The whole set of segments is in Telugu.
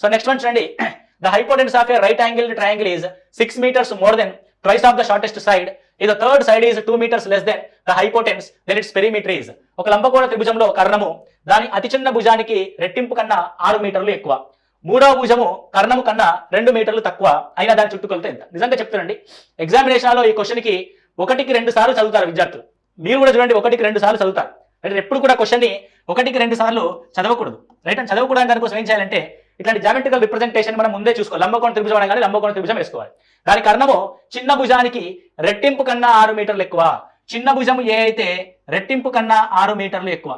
సో నెక్స్ట్ వన్ చూడండి. The hypotenuse of a right angle triangle is six metres more than twice of the shortest side ఇది third side is two metres less than the hypotenuse then its perimeter is ఒక లంబకోణ త్రిభుజంలో కర్ణము దాని అతి చిన్న భుజానికి రెట్టింపు కన్నా ఆరు మీటర్లు ఎక్కువ. మూడవ భుజము కర్ణము కన్నా రెండు మీటర్లు తక్కువ. అయినా దాని చుట్టుకొలత ఎంత? నిజంగా చెప్తానండి ఎగ్జామినేషన్లో ఈ క్వశ్చన్కి ఒకటికి రెండు సార్లు చదువుతారు విద్యార్థులు. మీరు కూడా చూడండి ఒకటికి రెండు సార్లు చదువుతారు. అంటే ఎప్పుడు కూడా క్వశ్చన్ని ఒకటికి రెండు సార్లు చదవకూడదు. రైట్ అని చదవకూడదు దానికోసం ఏం చేయాలంటే ఇట్లాంటి జామెట్రికల్ రిప్రజెంటేషన్ మనం ముందే చూసుకోవాలి. లంబకోణ త్రిభుజం అనగానే లంబకోణ త్రిభుజం వేసుకోవాలి. దాని కర్ణము చిన్న భుజానికి రెట్టింపు కన్నా ఆరు మీటర్లు ఎక్కువ. చిన్న భుజము ఏ అయితే రెట్టింపు కన్నా ఆరు మీటర్లు ఎక్కువ?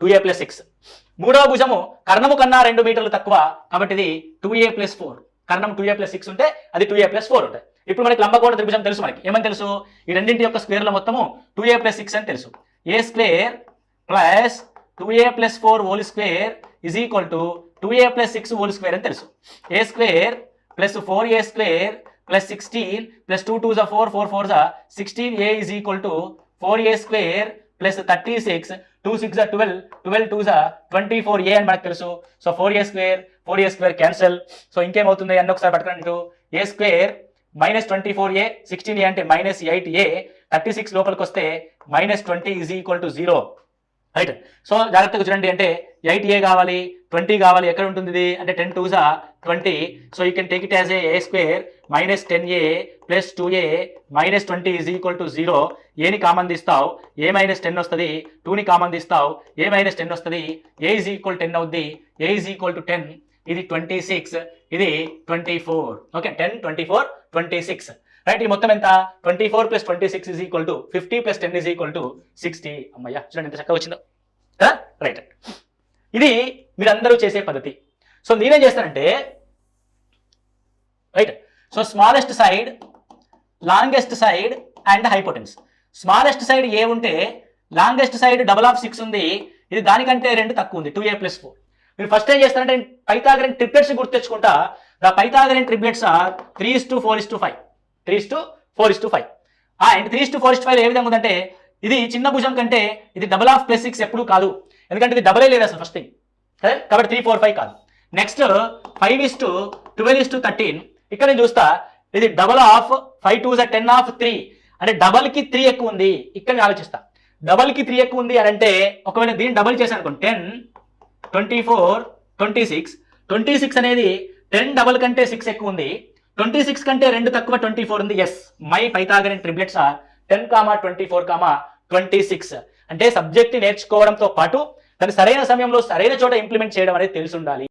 టూ ఏ ప్లస్ సిక్స్ మూడవ భుజము కర్ణము కన్నా రెండు మీటర్లు తక్కువ. కాబట్టి ఇది టూ ఏ ప్లస్ ఫోర్ కర్ణం టూ ఏ ప్లస్ సిక్స్ ఉంటే అది టూ ఏ ప్లస్ ఫోర్ ఉంటుంది ఇప్పుడు మనకి లంబకోణ త్రిభుజం తెలుసు మనకి. ఏమని తెలుసు? ఈ రెండింటి యొక్క స్క్వేర్ల మొత్తము టూ ఏ ప్లస్ సిక్స్ అని తెలుసు. A square plus two a plus four whole square is equal to two a plus six whole square అని తెలుసు. A square plus four a square plus sixteen plus two two జా ఫోర్ ఫోర్ ఫోర్ జా sixteen a is equal to four a square plus thirty six two six twelve twelve two జా ట్వంటీ ఫోర్ ఏ అని మనకు తెలుసు. So four a square four a square cancel so ఇంకేమవుతుంది? అన్న ఒకసారి పట్టుకున్నట్టు a square minus twenty four a sixteen a అంటే minus eight a thirty six లోపలికి వస్తే minus twenty is equal to zero right so జాగ్రత్తగా చూడండి అంటే ఎయిట్ ఏ కావాలి ట్వంటీ కావాలి ఎక్కడ ఉంటుంది ఇది అంటే ten two twenty so you can take it as a square minus ten a plus two a minus twenty is equal to zero ఏని కామన్ తీస్తావు ఏ మైనస్ టెన్ వస్తుంది. టూని కామన్ తీస్తావు ఏ మైనస్ టెన్ వస్తుంది. ఏ ఈజ్ ఈక్వల్ టెన్ అవుద్ది. A is equal to ten ఇది ట్వంటీ సిక్స్ ఇది twenty four okay ten twenty four twenty six right ఈ మొత్తం ఎంత? Twenty four plus twenty six is equal to fifty plus ten is equal to sixty అమ్మయ్య చూడండి ఎంత చక్కగా వచ్చిందో. రైట్ ఇది మీరందరూ చేసే పద్ధతి. సో నేనేం చేస్తానంటే right so smallest side longest side and hypotenuse smallest side a ఉంటే longest side double of six ఉంది. ఇది దానికంటే రెండు తక్కువ ఉంది టూ ఏ ప్లస్ ఫోర్ మీరు ఫస్ట్ ఏం చేస్తారంటే Pythagorean triplets గుర్తెచ్చుకుంటా the Pythagorean triplets are three is to four is to five three is to four is to five. And three's to four is five ఏ విధంగా ఉందంటే ఇది చిన్న భుజం కంటే ఇది డబల్ ఆఫ్ ప్లస్ సిక్స్ ఎప్పుడు కాదు. ఎందుకంటే ఇది డబలే లేదు అసలు ఫస్ట్ థింగ్ సరే? కాబట్టి త్రీ ఫోర్ ఫైవ్ కాదు. Next five is to twelve is to thirteen. ఇక్కడ నేను చూస్తా ఇది double of five two ten of three. అంటే డబల్కి త్రీ ఎక్కువ ఉంది. ఇక్కడ నేను ఆలోచిస్తా. డబల్కి త్రీ ఎక్కువ ఉంది అని అంటే ఒకవేళ దీన్ని డబల్ చేశాను అనుకోండి ten twenty four twenty six. Twenty six అనేది టెన్ డబల్ కంటే సిక్స్ ఎక్కువ ఉంది. ట్వంటీ సిక్స్ కంటే రెండు తక్కువ ట్వంటీ ఫోర్ ఉంది. Yes my Pythagorean triplets ten comma twenty four comma twenty six అంటే సబ్జెక్ట్ నేర్చుకోవడంతో పాటు దాన్ని సరైన సమయంలో సరైన చోట ఇంప్లిమెంట్ చేయడం అనేది తెలిసి ఉండాలి.